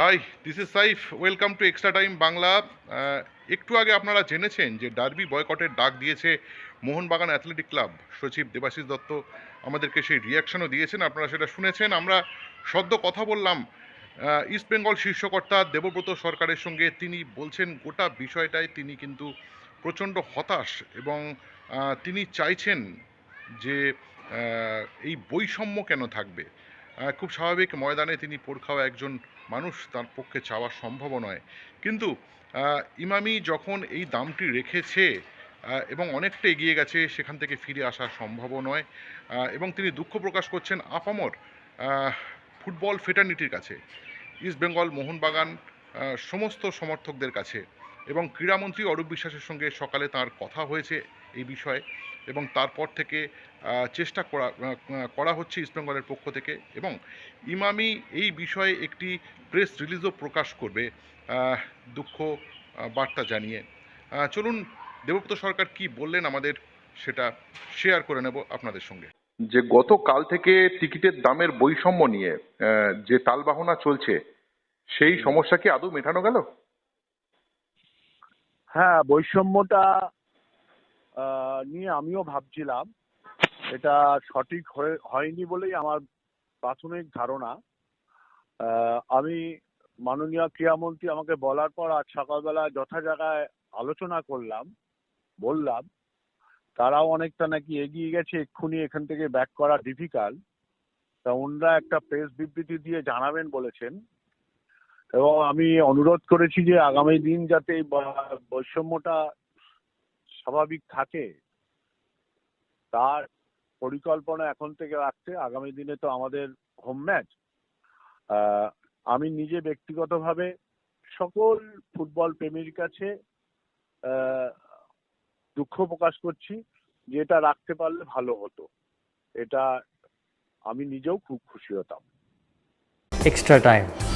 Hi this is Saif welcome to extra time Bangla একটু আগে আপনারা জেনেছেন যে ডার্বি বয়কটের ডাক দিয়েছে মোহনবাগান অ্যাথলেটিক ক্লাব সচিব দেবাশিস দত্ত। আমাদেরকে সেই রিয়াকশনও দিয়েছেন, আপনারা সেটা শুনেছেন। আমরা সদ্য কথা বললাম ইস্ট বেঙ্গল শীর্ষকর্তা দেবব্রত সরকারের সঙ্গে। তিনি বলছেন, গোটা বিষয়টায় তিনি কিন্তু প্রচণ্ড হতাশ এবং তিনি চাইছেন যে এই বৈষম্য কেন থাকবে? খুব স্বাভাবিক ময়দানে তিনি পোরখাওয়া একজন মানুষ, তার পক্ষে চাওয়া সম্ভব নয়। কিন্তু ইমামি যখন এই দামটি রেখেছে এবং অনেকটা এগিয়ে গেছে, সেখান থেকে ফিরে আসা সম্ভব নয় এবং তিনি দুঃখ প্রকাশ করছেন আপামর ফুটবল ফেটার্নিটির কাছে। ইস্ট বেঙ্গল, মোহনবাগান সমস্ত সমর্থকদের কাছে। এবং ক্রীড়ামন্ত্রী অরূপ বিশ্বাসের সঙ্গে সকালে তার কথা হয়েছে এই বিষয়ে। এবং তারপর থেকে চেষ্টা করা করা হচ্ছে ইস্টবেঙ্গলের পক্ষ থেকে এবং ইমামি এই বিষয়ে একটি প্রেস রিলিজও প্রকাশ করবে দুঃখ বার্তা জানিয়ে। চলুন দেবব্রত সরকার কি বললেন আমাদের সেটা শেয়ার করে নেব আপনাদের সঙ্গে। যে গতকাল থেকে টিকিটের দামের বৈষম্য নিয়ে যে তালবাহনা চলছে সেই সমস্যা কি আদৌ মেটানো গেল? হ্যাঁ বৈষম্যটা নিয়ে আমিও ভাবছিলাম। এটা সঠিক হয়ে, হয়নি বলেই আমার প্রাথমিক ধারণা। আমি মাননীয় ক্রীড়ামন্ত্রী আমাকে বলার পর আজ সকালবেলা যথা জায়গায় আলোচনা করলাম, বললাম, তারাও অনেকটা নাকি এগিয়ে গেছে, এক্ষুনি এখান থেকে ব্যাক করা ডিফিকাল্ট তা ওনারা একটা প্রেস বিবৃতি দিয়ে জানাবেন বলেছেন। এবং আমি অনুরোধ করেছি যে আগামী দিন যাতে এই বৈষম্যটা স্বাভাবিক থাকে, তার পরিকল্পনা এখন থেকে রাখতে আগামী দিনে তো আমাদের হোম ম্যাচ আমি নিজে ব্যক্তিগতভাবে সকল ফুটবল প্রেমীর কাছে দুঃখ প্রকাশ করছি যে এটা রাখতে পারলে ভালো হতো। এটা আমি নিজেও খুব খুশি হতাম। Extra time.